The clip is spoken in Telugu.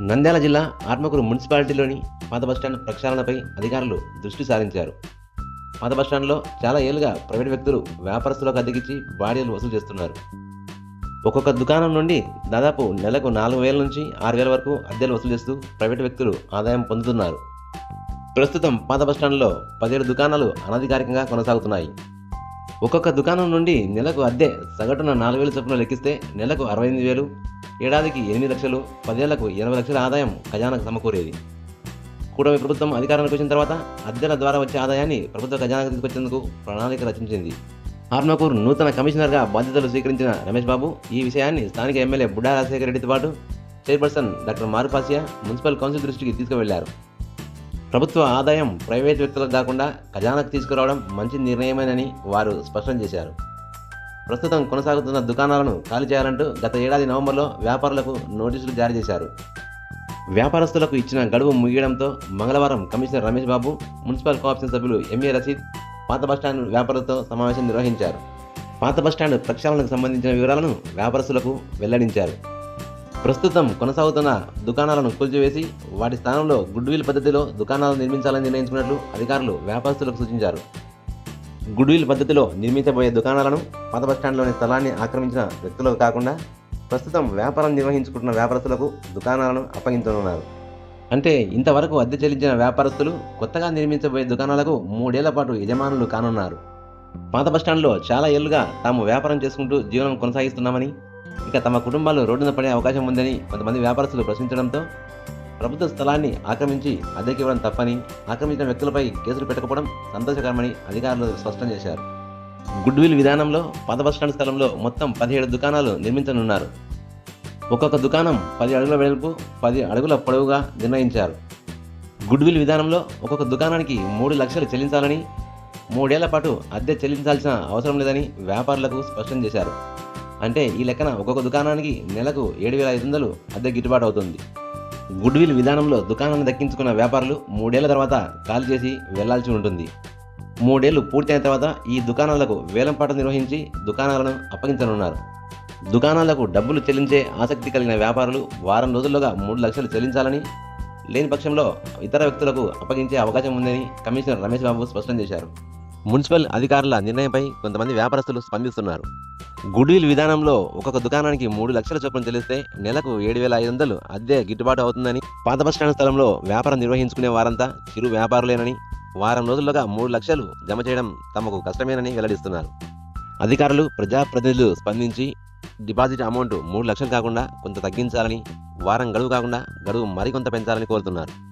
నంద్యాల జిల్లా ఆత్మకూరు మున్సిపాలిటీలోని పాత బస్టాండ్ ప్రక్షాళనపై అధికారులు దృష్టి సారించారు. పాత బస్టాండ్లో చాలా ఏళ్ళుగా ప్రైవేట్ వ్యక్తులు వ్యాపారస్తులకు అద్దెకిచ్చి బాడీలు వసూలు చేస్తున్నారు. ఒక్కొక్క దుకాణం నుండి దాదాపు నెలకు నాలుగు వేల నుంచి ఆరు వేల వరకు అద్దెలు వసూలు చేస్తూ ప్రైవేట్ వ్యక్తులు ఆదాయం పొందుతున్నారు. ప్రస్తుతం పాత బస్టాండ్లో పదిహేడు దుకాణాలు అనధికారికంగా కొనసాగుతున్నాయి. ఒక్కొక్క దుకాణం నుండి నెలకు అద్దె సగటున నాలుగు వేలు చొప్పున లెక్కిస్తే నెలకు అరవై ఎనిమిది వేలు ఏడాదికి ఎనిమిది లక్షలు పదేళ్ళకు ఎనభై లక్షల ఆదాయం ఖజానాకు సమకూరేది. కూటమి ప్రభుత్వం అధికారంలోకి వచ్చిన తర్వాత అద్దెల ద్వారా వచ్చే ఆదాయాన్ని ప్రభుత్వ ఖజానాకు తీసుకొచ్చేందుకు ప్రణాళిక రచించింది. ఆత్మకూరు నూతన కమిషనర్గా బాధ్యతలు స్వీకరించిన రమేష్ బాబు ఈ విషయాన్ని స్థానిక ఎమ్మెల్యే బుడ్డా రాజశేఖర రెడ్డితో పాటు చైర్పర్సన్ డాక్టర్ మారుపాసియా మున్సిపల్ కౌన్సిల్ దృష్టికి తీసుకువెళ్ళారు. ప్రభుత్వ ఆదాయం ప్రైవేట్ వ్యక్తులకు కాకుండా ఖజానాకు తీసుకురావడం మంచి నిర్ణయమేనని వారు స్పష్టం చేశారు. ప్రస్తుతం కొనసాగుతున్న దుకాణాలను ఖాళీ చేయాలంటూ గత ఏడాది నవంబర్లో వ్యాపారులకు నోటీసులు జారీ చేశారు. వ్యాపారస్తులకు ఇచ్చిన గడువు ముగియడంతో మంగళవారం commissioner Ramesh Babu municipal cooption సభ్యులు ఎంఏ రషీద్ పాత బస్టాండ్ వ్యాపారులతో సమావేశం నిర్వహించారు. పాత బస్టాండ్ ప్రక్షాళనకు సంబంధించిన వివరాలను వ్యాపారస్తులకు వెల్లడించారు. ప్రస్తుతం కొనసాగుతున్న దుకాణాలను కూల్చివేసి వాటి స్థానంలో గుడ్విల్ పద్ధతిలో దుకాణాలు నిర్మించాలని నిర్ణయించుకున్నట్లు అధికారులు వ్యాపారస్తులకు సూచించారు. గుడ్విల్ పద్ధతిలో నిర్మించబోయే దుకాణాలను పాత బస్టాండ్లోని స్థలాన్ని ఆక్రమించిన వ్యక్తులకు కాకుండా ప్రస్తుతం వ్యాపారం నిర్వహించుకుంటున్న వ్యాపారస్తులకు దుకాణాలను అప్పగించనున్నారు. అంటే ఇంతవరకు అద్దె చెల్లించిన వ్యాపారస్తులు కొత్తగా నిర్మించబోయే దుకాణాలకు మూడేళ్ళ పాటు యజమానులు కానున్నారు. పాత బస్టాండ్లో చాలా ఏళ్ళుగా తాము వ్యాపారం చేసుకుంటూ జీవనం కొనసాగిస్తున్నామని ఇక తమ కుటుంబాలు రోడ్డున పడే అవకాశం ఉందని కొంతమంది వ్యాపారస్తులు ప్రశ్నించడంతో ప్రభుత్వ స్థలాన్ని ఆక్రమించి అద్దెకి ఇవ్వడం తప్పని ఆక్రమించిన వ్యక్తులపై కేసులు పెట్టకపోవడం సంతోషకరమని అధికారులు స్పష్టం చేశారు. గుడ్విల్ విధానంలో పాత బస్టాండ్ స్థలంలో మొత్తం పదిహేడు దుకాణాలు నిర్మించనున్నారు. ఒక్కొక్క దుకాణం పది అడుగుల వెడల్పు పది అడుగుల పొడవుగా నిర్ణయించారు. గుడ్విల్ విధానంలో ఒక్కొక్క దుకాణానికి మూడు లక్షలు చెల్లించాలని మూడేళ్ళ పాటు అద్దె చెల్లించాల్సిన అవసరం లేదని వ్యాపారులకు స్పష్టం చేశారు. అంటే ఈ లెక్కన ఒక్కొక్క దుకాణానికి నెలకు ఏడు వేల ఐదు వందలు అద్దె గిట్టుబాటు అవుతుంది. గుడ్విల్ విధానంలో దుకాణాన్ని దక్కించుకున్న వ్యాపారులు మూడేళ్ళ తర్వాత కాల్ చేసి వెళ్ళాల్సి ఉంటుంది. మూడేళ్ళు పూర్తయిన తర్వాత ఈ దుకాణాలకు వేలంపాట నిర్వహించి దుకాణాలను అప్పగించనున్నారు. దుకాణాలకు డబ్బులు చెల్లించే ఆసక్తి కలిగిన వ్యాపారులు వారం రోజుల్లోగా మూడు లక్షలు చెల్లించాలని లేని పక్షంలో ఇతర వ్యక్తులకు అప్పగించే అవకాశం ఉందని కమిషనర్ రమేష్ బాబు స్పష్టం చేశారు. మున్సిపల్ అధికారుల నిర్ణయంపై కొంతమంది వ్యాపారస్తులు స్పందిస్తున్నారు. గుడ్విల్ విధానంలో ఒక్కొక్క దుకాణానికి మూడు లక్షల చొప్పున చెల్లిస్తే నెలకు ఏడు వేల ఐదు వందలు అద్దె గిట్టుబాటు అవుతుందని పాత బస్టాండ్ స్థలంలో వ్యాపారం నిర్వహించుకునే వారంతా చిరు వ్యాపారులేనని వారం రోజుల్లోగా మూడు లక్షలు జమ చేయడం తమకు కష్టమేనని వెల్లడిస్తున్నారు. అధికారులు ప్రజాప్రతినిధులు స్పందించి డిపాజిట్ అమౌంట్ మూడు లక్షలు కాకుండా కొంత తగ్గించాలని వారం గడువు కాకుండా గడువు మరికొంత పెంచాలని కోరుతున్నారు.